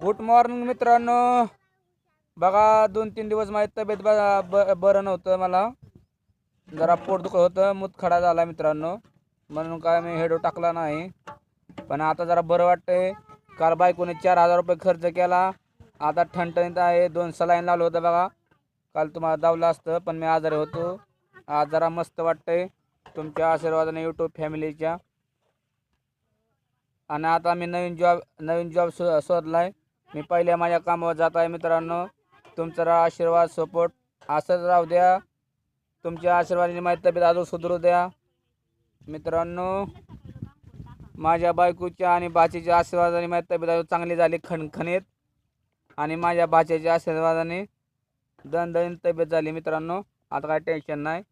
Good morning मित्रांनो. बघा दोन तीन दिवस माझी तब्येत ब- ब- बरं नव्हतं मला. जरा पोट दुखत होतं मुतखडा झाला मित्रांनो. म्हणून काय मी हेडो टाकला नाही. पण आता जरा बरं वाटतंय. काल बायकोने चार हजार रुपये खर्च केला. आता ठणठणीत आहे. दोन सलाईन लावलं होतं बघा. काल तुम्हाला दावलं असतं पण मी आजारी होतो. आज जरा मस्त वाटतंय. तुमच्या आशीर्वादाने यूट्यूब फॅमिलीच्या आणि आता मी नवीन जॉब नवीन जॉब शो आहे मी पहिल्या माझ्या कामावर जात आहे मित्रांनो. तुमचा रा- आशीर्वाद सपोर्ट असंच राहू द्या. तुमच्या आशीर्वादाने माझी तब्येत अजून सुधरू द्या. मित्रांनो माझ्या बायकोच्या आणि भाचीच्या आशीर्वादाने माझी तब्येत अजून चांगली झाली खणखणीत. आणि माझ्या भाच्याच्या आशीर्वादाने दणदणीत तब्येत झाली मित्रांनो. आता काय टेन्शन नाही.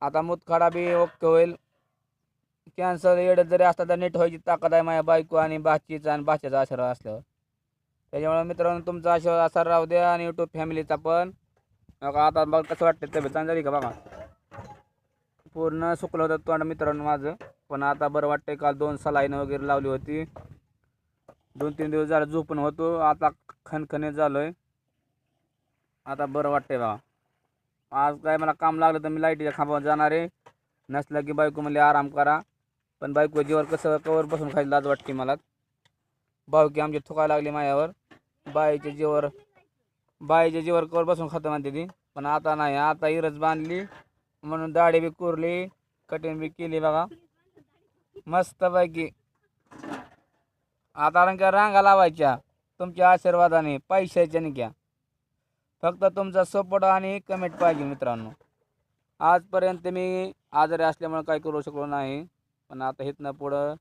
आता मुतखडा बी ओके होईल. कॅन्सर येडत जरी असला तर नीट व्हायची ताकद आहे माझ्या बायको आणि भाचीचा आणि भाच्याचा आशीर्वाद असल्यावर. त्याच्यामुळे मित्रांनो तुमचा आशीर्वाद असा राहू द्या आणि यूट्यूब फॅमिलीचा पण. बघा आता बघ कसं वाटतं तब्येत. चांगली का बघा? पूर्ण सुकलं होतं तोंड मित्रांनो माझं. पण आता बरं वाटतंय काल दोन सलाईन वगैरे लावली होती. दोन तीन दिवस झालं झोपून होतो. आता खणखणीत झालोय. आता बरं वाटतंय बघा. आज काय मला काम लागलं तर मी लाईटीच्या खांबावर जाणार आहे. नसलं की बायको म्हणजे आराम करा. पण बायको जीवर कसं कवर बसून खायला लाज वाटते मला. भाऊकी आमची थुकायला लागली माझ्यावर. बाईच्या जीवर बाईच्या जीवर कवर बसून खातं म्हणते ती. पण आता नाही आता इरज बांधली म्हणून दाढी बी कुरली कटिंग बी केली बघा. मस्तपैकी. आता रंग रांगा लावायच्या तुमच्या आशीर्वादाने पैशाच्या निघ्या. फक्त तुमचा सपोर्ट आणि कमेंट पाहिजे मित्रांनो. आजपर्यंत मी आजारी असल्यामुळे काही करू शकलो नाही पण आता इथनं पुढं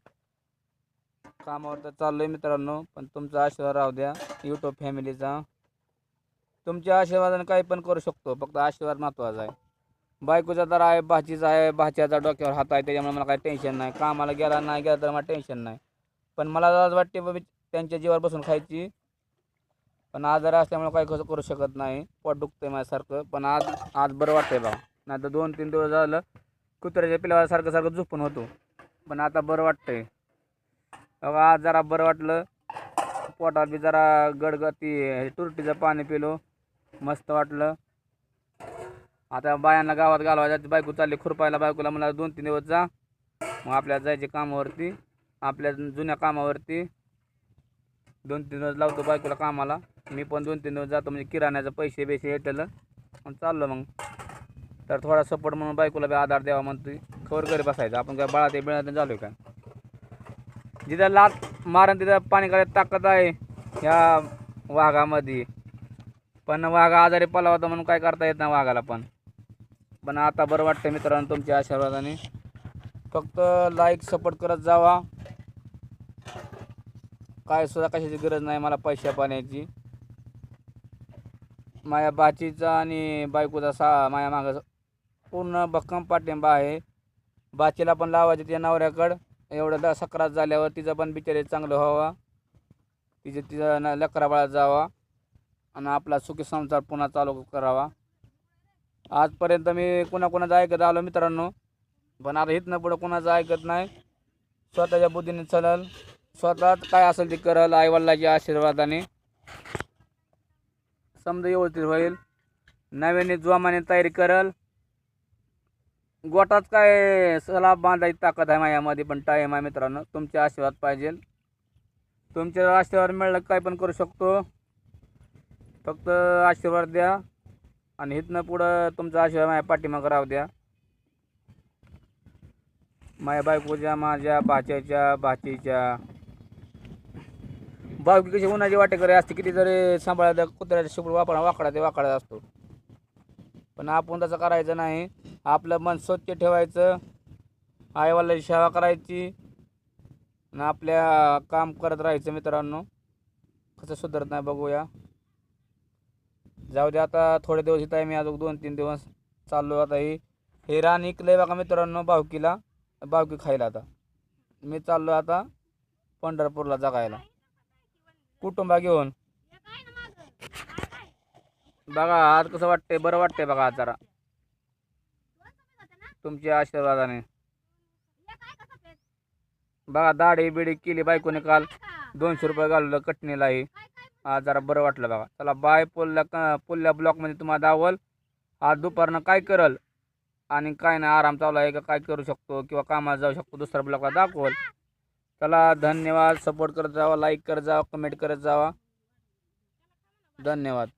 कामावर तर चाललो आहे मित्रांनो पण तुमचा आशीर्वाद राहू द्या. यूट्यूब फॅमिलीचा तुमच्या आशीर्वादाने काही पण करू शकतो फक्त आशीर्वाद महत्त्वाचा आहे. बायकोचा तर आहे भाचीचा आहे भाच्याचा डोक्यावर हात आहे त्याच्यामुळे मला काही टेन्शन नाही. कामाला गेला नाही गेला तर मला टेन्शन नाही. पण मला आज वाटते बाबी त्यांच्या जीवावर बसून खायची. पण आजार असल्यामुळे काही कसं करू शकत नाही. पोट आहे माझ्यासारखं पण आज आज बरं वाटतंय बघा नाही तर दोन तीन दिवस झालं कुत्र्याच्या पिल्यावर सारखं झोपून होतो. पण आता बरं वाटतंय. आहे आज जरा बरं वाटलं. पोटात बी जरा गडगती तुरटीचं पाणी पिलो. मस्त वाटलं. आता बायांना गावात घालवायचं बायको चालली खुरपायला. बायकोला मला दोन तीन दिवस जा. मग आपल्या जायचे कामावरती. आपल्या जुन्या कामावरती. दोन तीन दिवस लावतो बायकोला कामाला. मी पण दोन तीन दिवस जातो. म्हणजे किराण्याचं पैसे बेसे येतलं आणि चाललो मग. तर थोडा सपोर्ट म्हणून बायकोला बी आधार द्यावा म्हणतो खबर घरी बसायचं. आपण काय बाळा ते बिळा झालो काय? जिथं लात मारण तिथं पाणी ताकद आहे ह्या वाघामध्ये. पण वाघ आजारी पला होता म्हणून काय करता येत नाही वाघाला पण. पण आता बरं वाटतं मित्रांनो तुमच्या आशीर्वादाने. फक्त लाईक सपोर्ट करत जावा. काय सुद्धा कशाची गरज नाही मला पैशा पाण्याची. माझ्या बाचीचा आणि बायकोचा सा माझ्या मागं पूर्ण भक्कम पाठिंबा आहे. बाचीला पण लावायचे त्या नवऱ्याकडं. एवढं द सक्रात झाल्यावर तिचं पण बिचारे चांगलं व्हावा. तिचे तिचं न लेकरा जावा. आणि आपला सुखी संसार पुन्हा चालू करावा. आजपर्यंत मी कुणाकुणाचं ऐकत आलो मित्रांनो. पण आता इथनं पुढं कुणाचं ऐकत नाही. स्वतःच्या बुद्धीने चलल. स्वतःच काय असेल ते करल आईवडिलाच्या आशीर्वादाने. समजा व्यवस्थित होईल. नव्याने जोमाने तयारी करल. गोटात काय सला बांधायची ताकद आहे माझ्यामध्ये पण टाईम आहे मित्रांनो. तुमचे आशीर्वाद पाहिजे. तुमच्या आशीर्वाद मिळालं काय पण करू शकतो. फक्त आशीर्वाद द्या आणि इथनं पुढं तुमचा आशीर्वाद माझ्या पाठीमागं राहू द्या. माझ्या बायकोच्या माझ्या भाच्याच्या भाचीच्या. बायको कशी उन्हाची वाटेकरी असते किती जरी सांभाळायला कुत्र्याच्या शिकून वापरा वाकडा ते वाकडा असतो. पण आपण तसं करायचं नाही. आपलं मन स्वच्छ ठेवायचं आईवाल्याची सेवा करायची आणि आपल्या काम करत राहायचं मित्रांनो. कसं सुधारत नाही बघूया. जाऊ दे आता थोडे दिवस इथं आहे मी अजून दोन तीन दिवस चाललो आता ही. हे रान इकलंय बघा मित्रांनो भावकीला भावकी खायला आता. मी चाललो आता पंढरपूरला जगायला. कुटुंबा घेऊन. बघा आज कसं वाटतंय बरं वाटतंय बघा आज जरा. तुमच्या आशीर्वादाने. बघा दाढी बिडी केली बायकोने काल. दोनशे रुपये घालवलं कटणीलाही. आज जरा बरं वाटलं बघा. चला बाय पुल्ल्या क पुल्ल्या ब्लॉकमध्ये तुम्हाला दावल आज दुपारनं काय करल? आणि काय नाही आराम चालू आहे का? काय करू शकतो? किंवा कामाला जाऊ शकतो? दुसऱ्या ब्लॉकला दाखवल. चला धन्यवाद. सपोर्ट करत जावा लाईक करत जावा कमेंट करत जावा. धन्यवाद.